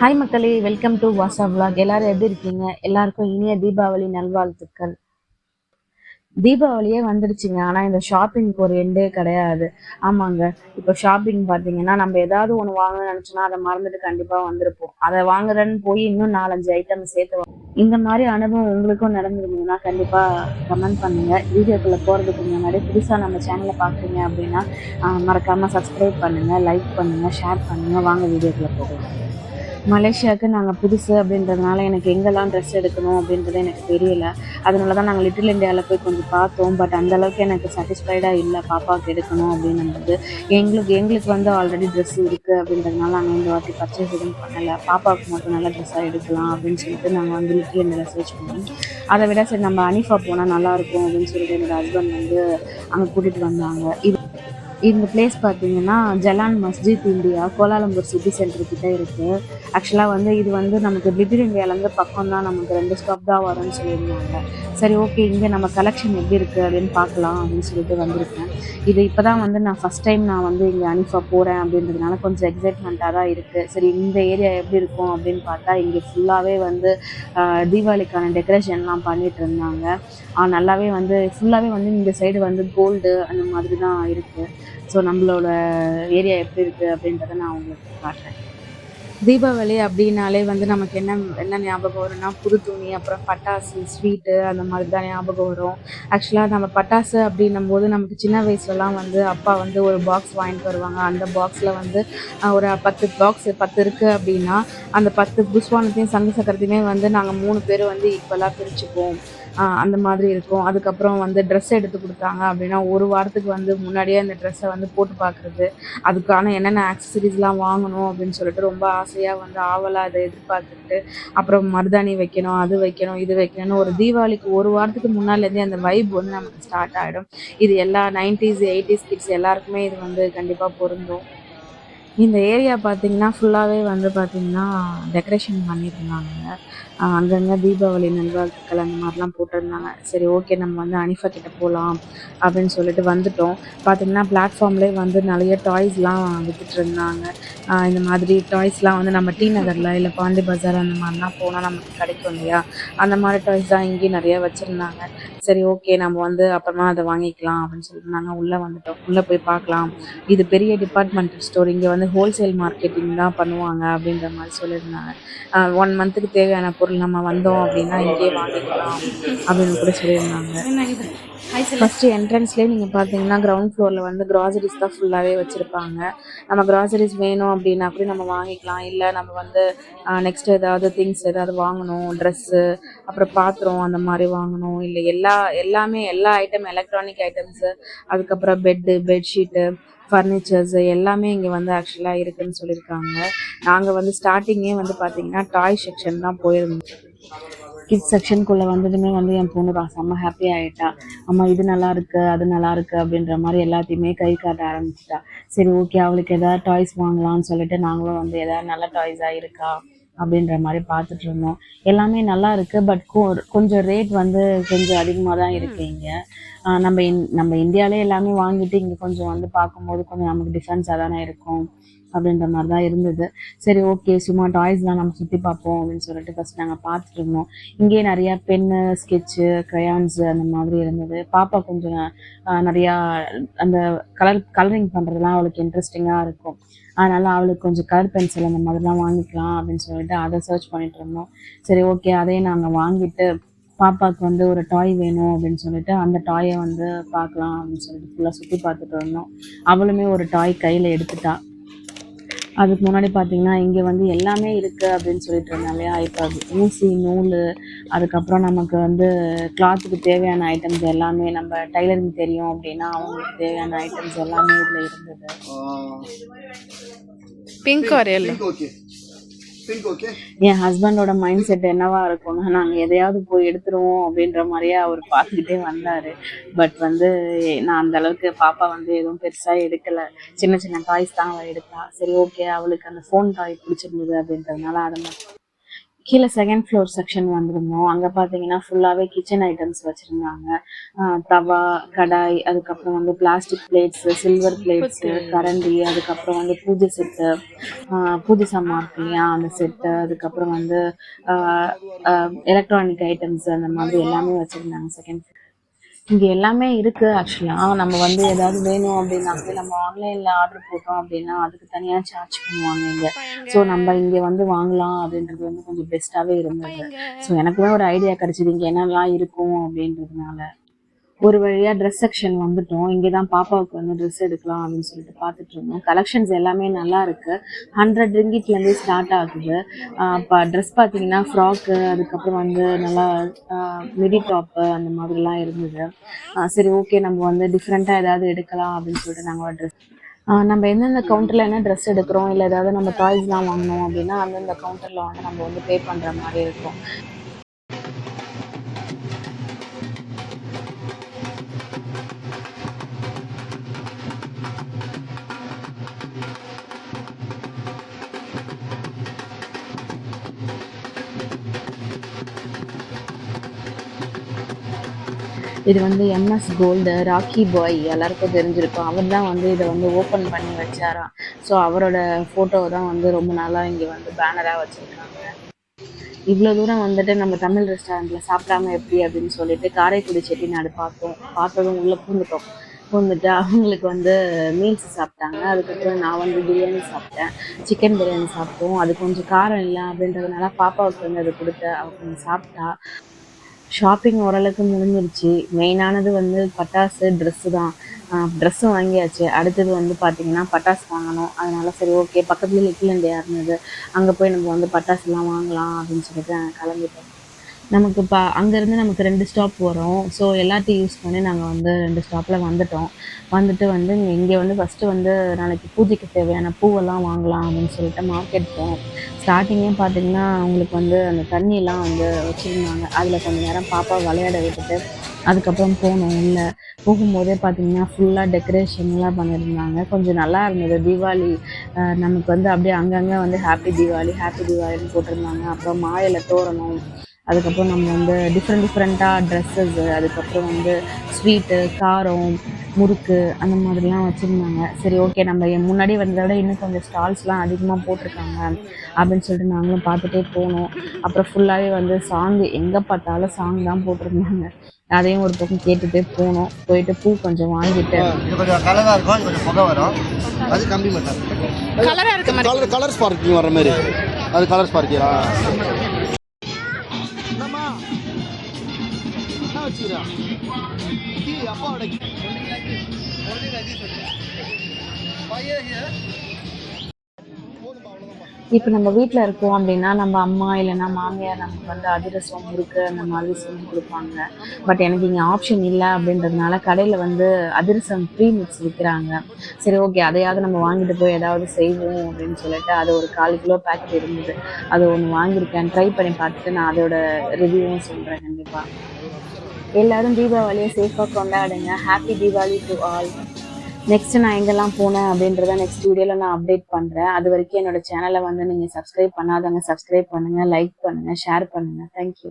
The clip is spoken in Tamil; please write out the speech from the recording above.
ஹாய் மக்களே வெல்கம் டு வாசா vlog. எல்லாரும் எப்படி இருக்கீங்க? எல்லாருக்கும் இனிய தீபாவளி நல்வாழ்த்துக்கள். தீபாவளியே வந்துடுச்சுங்க. ஆனா இந்த ஷாப்பிங்க்கு ஒரு எண்டே கிடையாது. ஆமாங்க. இப்போ ஷாப்பிங் பார்த்தீங்கன்னா நம்ம ஏதாவது ஒன்று வாங்கணும்னு நினச்சோன்னா அதை மறந்துட்டு கண்டிப்பா வந்திருப்போம். அதை வாங்குறேன்னு போய் இன்னும் நாலஞ்சு ஐட்டம் சேர்த்து இந்த மாதிரி அனுபவம் உங்களுக்கும் நடந்திருந்ததுன்னா கண்டிப்பா கமெண்ட் பண்ணுங்க. வீடியோக்குள்ள போறதுக்கு முன்னாடி புதுசா நம்ம சேனலை பாக்குறீங்க அப்படின்னா மறக்காமல் மறக்காம சப்ஸ்கிரைப் பண்ணுங்க லைக் பண்ணுங்க ஷேர் பண்ணுங்க. வாங்க வீடியோக்குள்ளே போகலாம். மலேசியாவுக்கு நாங்கள் புதுசு அப்படின்றதுனால எனக்கு எங்கெல்லாம் ட்ரெஸ் எடுக்கணும் அப்படின்றது எனக்கு தெரியல. அதனால தான் நாங்கள் லிட்டில் இந்தியாவில் போய் கொஞ்சம் பார்த்தோம். பட் அந்தளவுக்கு எனக்கு சாட்டிஸ்ஃபைடாக இல்லை பாப்பாவுக்கு எடுக்கணும் அப்படின்றது எங்களுக்கு எங்களுக்கு வந்து ஆல்ரெடி ட்ரெஸ் இருக்குது அப்படின்றதுனால நாங்கள் இந்த வாட்டி பர்ச்சேஸ் எதுவும் பண்ணலை. பாப்பாவுக்கு மட்டும் நல்ல ட்ரெஸ்ஸாக எடுக்கலாம் அப்படின்னு சொல்லிட்டு நாங்கள் வந்து லிட்டில் இந்தியாவில் சர்ச் பண்ணோம். அதை விட சரி நம்ம அனிஃபா போனால் நல்லாயிருக்கும் அப்படின்னு சொல்லிட்டு என்னோடய ஹஸ்பண்ட் வந்து அங்கே கூட்டிகிட்டு வந்தாங்க. இது இந்த பிளேஸ் பார்த்தீங்கன்னா Jalan Masjid India Kuala Lumpur city centre கிட்டே இருக்குது ஆக்சுவலாக வந்து இது வந்து நமக்கு லிட்டில் இந்தியாவிலேருந்து பக்கம் தான் நமக்கு ரெண்டு ஸ்டாப் தான் வரும்னு சொல்லியிருந்தாங்க. சரி ஓகே இங்கே நம்ம கலெக்ஷன் எப்படி இருக்குது அப்படின்னு பார்க்கலாம் அப்படின்னு சொல்லிட்டு வந்திருக்கேன். இது இப்போ தான் வந்து நான் ஃபஸ்ட் டைம் நான் வந்து இங்கே அனிஃபா போகிறேன் அப்படின்றதுனால கொஞ்சம் எக்ஸைட்மெண்ட்டாக தான் இருக்குது சரி இந்த ஏரியா எப்படி இருக்கும் அப்படின்னு பார்த்தா இங்கே ஃபுல்லாகவே வந்து தீபாவளிக்கான டெக்கரேஷன்லாம் பண்ணிட்டு இருந்தாங்க. நல்லாவே வந்து ஃபுல்லாகவே வந்து இந்த சைடு வந்து கோல்டு அந்த மாதிரி தான் இருக்குது ஸோ நம்மளோட ஏரியா எப்படி இருக்குது அப்படின்றத நான் உங்களுக்கு காட்டுறேன். தீபாவளி அப்படின்னாலே வந்து நமக்கு என்ன என்ன ஞாபகம் வரும்னா புது துணி அப்புறம் பட்டாசு ஸ்வீட்டு அந்த மாதிரி தான் ஞாபகம் வரும். ஆக்சுவலாக நம்ம பட்டாசு அப்படின்னும் போது நமக்கு சின்ன வயசுலலாம் வந்து அப்பா வந்து ஒரு பாக்ஸ் வாங்கிட்டு வருவாங்க. அந்த பாக்ஸில் வந்து ஒரு பத்து பாக்ஸ் பத்து இருக்குது அப்படின்னா அந்த பத்து புஷ்வானத்தையும் சங்கு சக்கரத்தையுமே வந்து நாங்கள் மூணு பேர் வந்து ஈக்குவலாக பிரிச்சுப்போம். அந்த மாதிரி இருக்கும். அதுக்கப்புறம் வந்து ட்ரெஸ் எடுத்து கொடுத்தாங்க அப்படின்னா ஒரு வாரத்துக்கு வந்து முன்னாடியே அந்த ட்ரெஸ்ஸை வந்து போட்டு பார்க்குறது. அதுக்கான என்னென்ன ஆக்சசரிஸ்லாம் வாங்கணும் அப்படின்னு சொல்லிட்டு ரொம்ப ஆசையாக வந்து ஆவலாக அதை எதிர்பார்த்துட்டு அப்புறம் மருதாணி வைக்கணும் அது வைக்கணும் இது வைக்கணும்னு ஒரு தீபாவளிக்கு ஒரு வாரத்துக்கு முன்னாலேருந்தே அந்த வைப் வந்து நமக்கு ஸ்டார்ட் ஆகிடும் இது எல்லா நைன்டிஸ் எயிட்டிஸ் கிட்ஸ் எல்லாருக்குமே இது வந்து கண்டிப்பாக பொருந்தும். இந்த ஏரியா பார்த்தீங்கன்னா ஃபுல்லாகவே வந்து பார்த்திங்கன்னா டெக்கரேஷன் பண்ணியிருந்தாங்க. அங்கங்கே தீபாவளி நல்வாழ்த்துக்கள் அந்த மாதிரிலாம் போட்டிருந்தாங்க. சரி ஓகே நம்ம வந்து அனிஃபா கிட்டே போகலாம் அப்படின்னு சொல்லிட்டு வந்துட்டோம். பார்த்தீங்கன்னா பிளாட்ஃபார்ம்லேயே வந்து நிறைய டாய்ஸ்லாம் வித்துட்டு இருந்தாங்க. இந்த மாதிரி டாய்ஸ்லாம் வந்து நம்ம டி நகரில் இல்லை பாண்டி பஜார் அந்த மாதிரிலாம் போனால் நமக்கு கிடைக்கும் இல்லையா? அந்த மாதிரி டாய்ஸ் தான் இங்கேயும் நிறைய வச்சுருந்தாங்க. சரி ஓகே நம்ம வந்து அப்புறமா அதை வாங்கிக்கலாம் அப்படின்னு சொல்லிட்டு நாங்கள் உள்ளே வந்துட்டோம். உள்ளே போய் பார்க்கலாம். இது பெரிய டிபார்ட்மெண்டல் ஸ்டோர் இங்கே வந்து ஹோல்சேல் மார்க்கெட்டிங் தான் பண்ணுவாங்க அப்படின்ற மாதிரி சொல்லியிருந்தாங்க. ஒன் மந்த்துக்கு தேவையான பொருள் நம்ம வந்தோம் அப்படின்னா இங்கேயே வாங்கிக்கலாம் அப்படின்னு கூட சொல்லியிருந்தாங்க. ஃபஸ்ட்டு என்ட்ரன்ஸ்லேயே நீங்கள் பார்த்தீங்கன்னா கிரவுண்ட் ஃப்ளோரில் வந்து கிராசரிஸ் தான் ஃபுல்லாகவே வச்சுருப்பாங்க. நம்ம கிராசரிஸ் வேணும் அப்படின்னா கூட நம்ம வாங்கிக்கலாம். இல்லை நம்ம வந்து நெக்ஸ்ட் ஏதாவது திங்ஸ் ஏதாவது வாங்கணும் ட்ரெஸ்ஸு அப்புறம் பாத்திரம் அந்த மாதிரி வாங்கணும். இல்லை எல்லா எல்லாமே எல்லா ஐட்டம் எலக்ட்ரானிக் ஐட்டம்ஸு அதுக்கப்புறம் பெட்டு பெட்ஷீட்டு ஃபர்னிச்சர்ஸ் எல்லாமே இங்கே வந்து ஆக்சுவலாக இருக்குன்னு சொல்லியிருக்காங்க. நாங்கள் வந்து ஸ்டார்டிங்கே வந்து பார்த்தீங்கன்னா டாய் செக்ஷன் தான் போயிருந்தோம். கிட்ஸ் செக்ஷனுக்குள்ளே வந்ததுமே வந்து என் பொண்ணு ரா- செம்ம ஹாப்பி ஆகிட்டா அம்மா இது நல்லா இருக்கு அது நல்லா இருக்கு அப்படின்ற மாதிரி எல்லாத்தையுமே கை காட்ட ஆரம்பிச்சிட்டா. சரி ஓகே அவளுக்கு ஏதாவது டாய்ஸ் வாங்கலாம்னு சொல்லிட்டு நாங்களும் வந்து ஏதாவது நல்ல டாய்ஸாக இருக்கா? அப்படின்ற மாதிரி பார்த்துட்டு இருந்தோம் எல்லாமே நல்லா இருக்கு. பட் கொஞ்சம் ரேட் வந்து கொஞ்சம் அதிகமாக தான் இருக்கு இங்கே. நம்ம இந் நம்ம இந்தியாவிலே எல்லாமே வாங்கிட்டு இங்கே கொஞ்சம் வந்து பார்க்கும்போது கொஞ்சம் நமக்கு டிஃப்ரென்ஸாக தானே இருக்கும். அப்படின்ற மாதிரி தான் இருந்தது. சரி ஓகே சும்மா டாய்ஸ்லாம் நம்ம சுற்றி பார்ப்போம் அப்படின்னு சொல்லிட்டு ஃபஸ்ட் நாங்கள் பார்த்துட்டு இருந்தோம். இங்கேயே நிறையா பென்னு ஸ்கெட்சு க்ரையான்ஸு அந்த மாதிரி இருந்தது. பாப்பா கொஞ்சம் நிறையா அந்த கலர் கலரிங் பண்ணுறதுலாம் அவளுக்கு இன்ட்ரெஸ்டிங்காக இருக்கும். அதனால் அவளுக்கு கொஞ்சம் கலர் பென்சில் அந்த மாதிரிலாம் வாங்கிக்கலாம் அப்படின்னு சொல்லிட்டு அதை சர்ச் பண்ணிட்டு இருந்தோம். சரி ஓகே அதையும் நாங்கள் வாங்கிட்டு பாப்பாவுக்கு வந்து ஒரு டாய் வேணும் அப்படின்னு சொல்லிட்டு அந்த டாயை வந்து பார்க்கலாம் அப்படின்னு சொல்லிட்டு ஃபுல்லாக சுற்றி பார்த்துட்டு இருந்தோம். அவளுமே ஒரு டாய் கையில் எடுத்துட்டா. அதுக்கு முன்னாடி பார்த்தீங்கன்னா இங்கே வந்து எல்லாமே இருக்குது அப்படின்னு சொல்லிட்டு இருந்தாங்க இல்லையா? இப்போ ஊசி நூல் அதுக்கப்புறம் நமக்கு வந்து கிளாத்துக்கு தேவையான ஐட்டம்ஸ் எல்லாமே நம்ம டைலரிங் தெரியும் அப்படின்னா அவங்களுக்கு தேவையான ஐட்டம்ஸ் எல்லாமே இதில் இருந்தது. பிங்க் ஆர் எல்லோ என் ஹஸ்பண்டோட மைண்ட் செட் என்னவா இருக்கும்னா நாங்கள் எதையாவது போய் எடுத்துருவோம் அப்படின்ற மாதிரியே அவர் பார்த்துக்கிட்டே வந்தார். பட் வந்து நான் அந்த அளவுக்கு பாப்பா வந்து எதுவும் பெருசாக எடுக்கலை. சின்ன சின்ன டாய்ஸ் தான் அவள் எடுத்தா. சரி ஓகே அவளுக்கு அந்த ஃபோன் டாய் பிடிச்சிருந்தது அப்படின்றதுனால அதை மட்டும் கீழே செகண்ட் ஃப்ளோர் செக்ஷன் வந்திருந்தோம். அங்கே பார்த்தீங்கன்னா ஃபுல்லாகவே கிச்சன் ஐட்டம்ஸ் வச்சுருந்தாங்க. தவா கடாய் அதுக்கப்புறம் வந்து பிளாஸ்டிக் பிளேட்ஸு சில்வர் பிளேட்ஸு கரண்டி அதுக்கப்புறம் வந்து பூஜை செட்டு பூஜை சாமான் இருக்கு இல்லையா அந்த செட்டு அதுக்கப்புறம் வந்து எலக்ட்ரானிக் ஐட்டம்ஸ் அந்த மாதிரி எல்லாமே வச்சுருந்தாங்க செகண்ட் இங்கே எல்லாமே இருக்குது ஆக்சுவலாக நம்ம வந்து ஏதாவது வேணும் அப்படின்னாக்கே நம்ம ஆன்லைனில் ஆர்டர் போட்டோம் அப்படின்னா அதுக்கு தனியாக சார்ஜ் பண்ணுவாங்க இங்கே. ஸோ நம்ம இங்கே வந்து வாங்கலாம் அப்படின்றது வந்து கொஞ்சம் பெஸ்ட்டாகவே இருந்தது. ஸோ எனக்குமே ஒரு ஐடியா கிடைச்சிது இங்கே என்னெல்லாம் இருக்கும் அப்படின்றதுனால. ஒரு வழியா ட்ரெஸ் செக்ஷன் வந்துட்டோம். இங்கே தான் பாப்பாவுக்கு வந்து ட்ரெஸ் எடுக்கலாம் அப்படின்னு சொல்லிட்டு பார்த்துட்டு இருந்தோம். கலெக்ஷன்ஸ் எல்லாமே நல்லா இருக்கு. ஹண்ட்ரட் ரிங்கிட்லேருந்து ஸ்டார்ட் ஆகுது. இப்போ ட்ரெஸ் பார்த்தீங்கன்னா ஃப்ராக்கு அதுக்கப்புறம் வந்து நல்லா மிடி டாப்பு அந்த மாதிரிலாம் இருந்தது. சரி ஓகே நம்ம வந்து டிஃப்ரெண்ட்டாக ஏதாவது எடுக்கலாம் அப்படின்னு சொல்லிட்டு நாங்கள் ஒரு ட்ரெஸ் நம்ம எந்தெந்த கவுண்டரில் என்ன ட்ரெஸ் எடுக்கிறோம்? இல்லை ஏதாவது நம்ம டாய்ஸ்லாம் வாங்கணும் அப்படின்னா அந்தந்த கவுண்டரில் வந்து நம்ம வந்து பே பண்ணுற மாதிரி இருக்கும். இது வந்து எம்எஸ் கோல்டு ராக்கி பாய் எல்லாருக்கும் தெரிஞ்சிருக்கும். அவர் தான் வந்து இதை வந்து ஓப்பன் பண்ணி வச்சாராம் ஸோ அவரோட ஃபோட்டோவை தான் வந்து ரொம்ப நாளாக இங்கே வந்து பேனராக வச்சுருக்காங்க. இவ்வளோ தூரம் வந்துட்டு நம்ம தமிழ் ரெஸ்டாரண்ட்டில் சாப்பிடாம எப்படி அப்படின்னு சொல்லிட்டு காரைக்குடி செட்டிநாடு பார்த்தோம். பார்த்ததும் உள்ளே பூந்துட்டோம். பூந்துட்டு அவங்களுக்கு வந்து மீல்ஸ் சாப்பிட்டாங்க. அதுக்கப்புறம் நான் வந்து பிரியாணி சாப்பிட்டேன். சிக்கன் பிரியாணி சாப்பிட்டோம். அது கொஞ்சம் காரம் இல்லை அப்படின்றதுனால பாப்பாவுக்கு வந்து அது கொடுத்த அவள் கொஞ்சம் சாப்பிட்டா. ஷாப்பிங் ஓரளவுக்கு முடிஞ்சிருச்சு. மெயினானது வந்து பட்டாசு ட்ரெஸ்ஸு தான். ட்ரெஸ்ஸும் வாங்கியாச்சு. அடுத்தது வந்து பார்த்தீங்கன்னா பட்டாசு வாங்கணும். அதனால சரி ஓகே பக்கத்துல லிட்டில் இந்தியா இருந்தது. அங்கே போய் நம்ம வந்து பட்டாசுலாம் வாங்கலாம் அப்படின்னு சொல்லிட்டு நாங்கள் கிளம்பிட்டோம் நமக்கு இப்போ அங்கேருந்து நமக்கு ரெண்டு ஸ்டாப் வரும். ஸோ எல்லாத்தையும் யூஸ் பண்ணி நாங்கள் வந்து ரெண்டு ஸ்டாப்பில் வந்துட்டோம். வந்துட்டு வந்து இங்கே வந்து ஃபஸ்ட்டு வந்து நாளைக்கு பூஜைக்கு தேவையான பூவெல்லாம் வாங்கலாம் அப்படின்னு சொல்லிட்டு மார்க்கெட் போனோம் ஸ்டார்டிங்கே பார்த்தீங்கன்னா அவங்களுக்கு வந்து அந்த தண்ணியெல்லாம் வந்து வச்சுருந்தாங்க. அதில் கொஞ்ச நேரம் பாப்பா விளையாட விட்டுட்டு அதுக்கப்புறம் போனோம். இல்லை போகும்போதே பார்த்தீங்கன்னா ஃபுல்லாக டெக்கரேஷன்லாம் பண்ணியிருந்தாங்க கொஞ்சம் நல்லா இருந்தது. தீபாவளி நமக்கு வந்து அப்படியே அங்கங்கே வந்து ஹாப்பி தீபாவளி ஹாப்பி தீபாவளின்னு போட்டிருந்தாங்க. அப்புறம் மாயில தோரணம். அதுக்கப்புறம் நம்ம வந்து டிஃப்ரெண்ட் டிஃப்ரெண்ட்டாக ட்ரெஸ்ஸஸ் அதுக்கப்புறம் வந்து ஸ்வீட்டு காரம் முறுக்கு அந்த மாதிரிலாம் வச்சுருந்தாங்க. சரி ஓகே நம்ம என் முன்னாடி வந்ததை விட இன்னும் கொஞ்சம் ஸ்டால்ஸ்லாம் அதிகமாக போட்டிருக்காங்க அப்படின்னு சொல்லிட்டு நாங்களும் பார்த்துட்டே போனோம். அப்புறம் ஃபுல்லாகவே வந்து சாங் எங்கே பார்த்தாலும் சாங் தான் போட்டிருந்தாங்க. அதையும் ஒரு பக்கம் கேட்டுட்டே போனோம். போயிட்டு பூ கொஞ்சம் வாங்கிட்டு. இது கொஞ்சம் கலராக இருக்கும் இது கொஞ்சம் புகை வரும். அது கம்மி மட்டும் கலரா இருக்க மாதிரி. கலர் கலர் ஸ்பார்க்கிங் வர மாதிரி. அது கலர் ஸ்பார்க்கியா இப்போ நம்ம வீட்டில் இருக்கோம் அப்படின்னா நம்ம அம்மா இல்லைன்னா மாமியார் நமக்கு வந்து அதிரசம் முறுக்கு அந்த மாதிரி செஞ்சு கொடுப்பாங்க. பட் எனக்கு இங்கே ஆப்ஷன் இல்லை அப்படின்றதுனால கடையில் வந்து அதிரசம் ப்ரீ மிக்ஸ் விற்கிறாங்க சரி ஓகே அதையாவது நம்ம வாங்கிட்டு போய் ஏதாவது செய்வோம் அப்படின்னு சொல்லிட்டு அது ஒரு கால் கிலோ பேக்கெட் இருந்தது. அது ஒன்று வாங்கியிருக்கேன். ட்ரை பண்ணி பார்த்துட்டு நான் அதோட ரிவ்யூவும் சொல்கிறேன் கண்டிப்பாக எல்லாரும் தீபாவளியை சேஃபாக கொண்டாடுங்க. Happy Deepavali to all next நான் எங்கெல்லாம் போனேன் அப்படின்றத நெக்ஸ்ட் வீடியோவில் நான் அப்டேட் பண்ணுறேன் அது வரைக்கும் என்னோட சேனலை வந்து நீங்கள் சப்ஸ்கிரைப் பண்ணாதவங்க சப்ஸ்கிரைப் பண்ணுங்கள் லைக் பண்ணுங்கள் ஷேர் பண்ணுங்கள் தேங்க்யூ